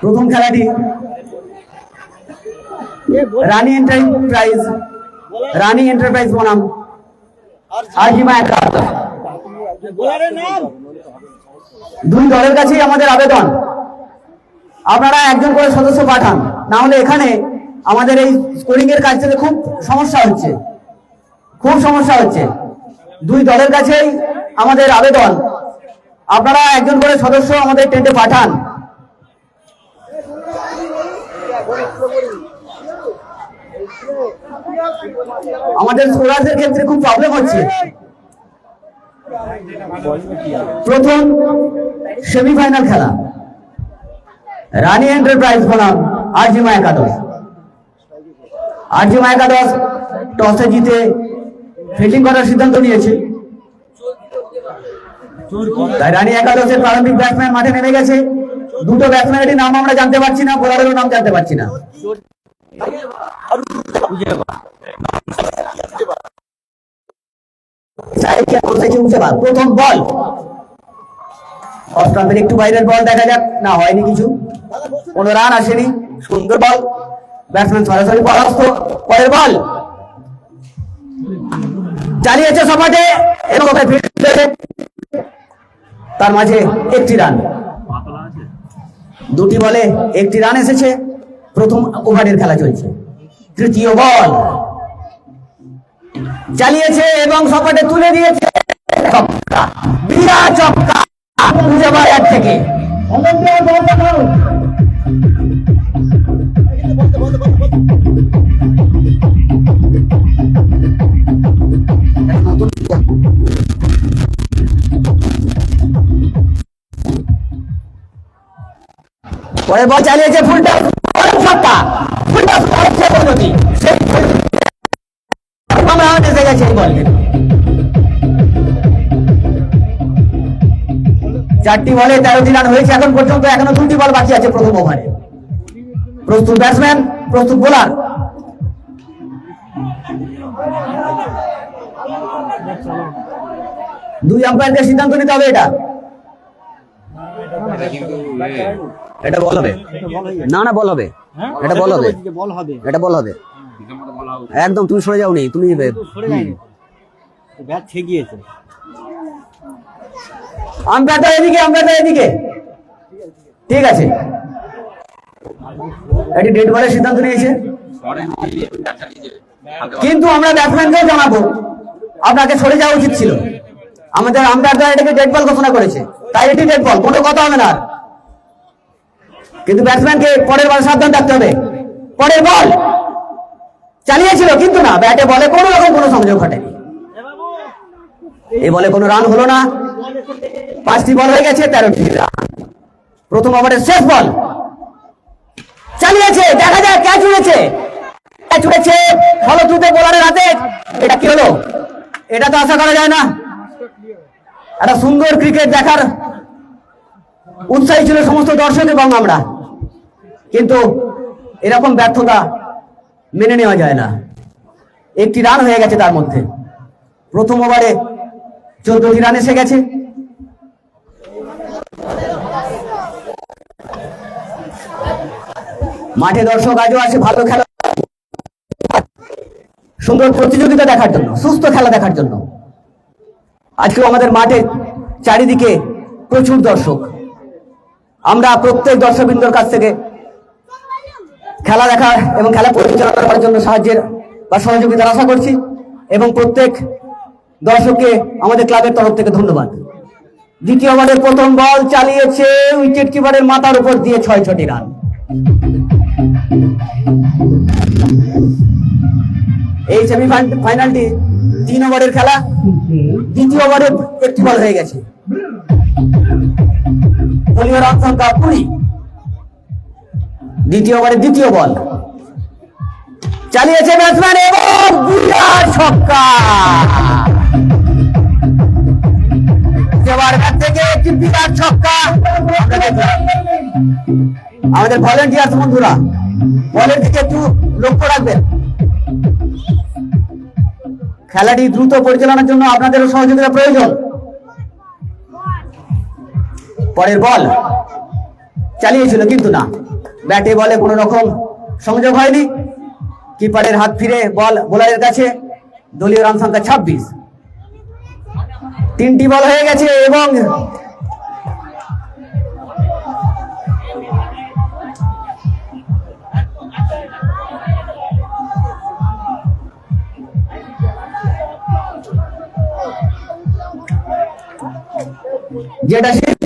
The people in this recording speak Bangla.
প্রথম খেলাটি রানী এন্টারপ্রাইজ রানী এন্টারপ্রাইজ বনাম। আজিমা একাত্তর দুই দলের কাছেই আমাদের আবেদন। আপনারা একজন করে সদস্য পাঠান। না হলে এখানে আমাদের এই স্কোরিং এর কাজ থেকে খুব সমস্যা হচ্ছে। খুব সমস্যা হচ্ছে। দুই দলের কাছেই আমাদের আবেদন। আপনারা একজন করে সদস্য আমাদের টেন্টে পাঠান। আমাদের স্কোরারদের ক্ষেত্রে খুব প্রবলেম হচ্ছে। প্রথম সেমিফাইনাল খেলা। রানী এন্টারপ্রাইজ বনাম আরজিমা একাদশ। আরজিমা একাদশ টসে জিতে ফিল্ডিং করার সিদ্ধান্ত নিয়েছে। রানী একাদশের প্রারম্ভিক ব্যাটসম্যান মাঠে নেমে গেছে। দুটো ব্যাটসম্যানের নাম আমরা জানতে পারছি না নাম জানতে পারছি না। প্রথম বল। অফ স্টাম্পের একটু বাইরের বল দেখা যাক। না, হয়নি কিছু। কোনো রান আসেনি। সুন্দর বল। ব্যাটসম্যান সরাসরি পরাস্ত। পরের বল। চালিয়েছে সপাটে তার মাঝে একটি রান। দুটি বলে একটি রান এসেছে, প্রথম ওভারের খেলা চলছে। তৃতীয় বল। চালিয়েছে এবং সপাটে তুলে দিয়েছে বিরাট ছক্কা খুঁজে থেকে। পরে বল চালিয়েছে ফুলটা ছক্কা ফুলটা পড়ছে পদ্ধতি সেই আমরা এসে গেছে এই বলকে চারটি বলে তেরোটি রান হয়েছে, এখন পর্যন্ত এখনও দুটি বল বাকি আছে প্রথম ওভারে। প্রস্তুত ব্যাটসম্যান প্রস্তুত বোলার দুই আম্পায়ারকে সিদ্ধান্ত নিতে হবে এটা। এটা বল হবে। না না বল হবে। এটা বল হবে। এটা বল হবে। একদম তুমি সরে যাও নি তুমি ব্যাট ঠেকিয়েছে। এদিকে আম্পায়ারটা এদিকে। ঠিক আছে। এটি ডেড বলের সিদ্ধান্ত নিয়েছে। কিন্তু আমরা ব্যাটসম্যানকেও জানাব। আপনাকে সরে যাওয়া উচিত ছিল। আমাদের আম্পায়ারটা এটাকে ডেড বল ঘোষণা করেছে। তাই এটি ডেড বল কোনো কথা হবে না। কিন্তু ব্যাটসম্যানকে পরের বল সাবধান থাকতে হবে। পরের বল! চালিয়েছিল, কিন্তু না, ব্যাটে বলে কোনো রকম কোনো সংযোগ ঘটেনি। এই বলে কোনো রান হলো না। পাঁচটি বল হয়ে গেছে, তেরোটি রান। প্রথম ওভারের শেষ বল। চালিয়েছে, দেখা যায় ক্যাচ উড়েছে ক্যাচ উড়েছে ফলো তুতে বোলারের হাতে। এটা কি হলো? এটা তো আশা করা যায় না। একটা সুন্দর ক্রিকেট দেখার উৎসাহী ছিল সমস্ত দর্শক এবং আমরা। কিন্তু এরকম ব্যর্থতা মেনে নেওয়া যায় না। একটি রান হয়ে গেছে তার মধ্যে। প্রথম ওভারে চোদ্দটি রান এসে গেছে। মাঠে দর্শক আজও আছে ভালো খেলা। সুন্দর প্রতিযোগিতা দেখার জন্য, সুস্থ খেলা দেখার জন্য। আজকেও আমাদের মাঠে চারিদিকে প্রচুর দর্শক। আমরা প্রত্যেক দর্শকবৃন্দর কাছ থেকে খেলা দেখার এবং খেলা পরিচালনা করার জন্য সাহায্যের বা সহযোগিতার আশা করছি এবং প্রত্যেক দর্শককে আমাদের ক্লাবের তরফ থেকে ধন্যবাদ। দ্বিতীয় ওভারের প্রথম বল চালিয়েছে উইকেট কিপারের মাথার উপর দিয়ে ছয় ছটি রান। এই সেমি ফাইনালটি তিন ওভারের খেলা। দ্বিতীয় ওভারে একটি বল হয়ে গেছে। দলীয় রান সংখ্যা কুড়ি। দ্বিতীয় ওভারে দ্বিতীয় বল। চালিয়েছে ব্যাটসম্যান এবং বিরাট ছক্কা। এবার ব্যাট থেকে একটি ছক্কা। আমাদের ভলেন্টিয়ার্স বন্ধুরা, বলের দিকে একটু লক্ষ্য রাখবেন। খেলাটি দ্রুত পরিচালনার জন্য আপনাদেরও সহযোগিতা প্রয়োজন। পরের বল। চালিয়েছিল কিন্তু না। ব্যাটে বলে কোনো রকম সংযোগ হয়নি। কিপারের হাত ফিরে বল বোলারের কাছে। দলীয় রান সংখ্যা ছাব্বিশ। তিনটি বল হয়ে গেছে এবং যেটা শেষ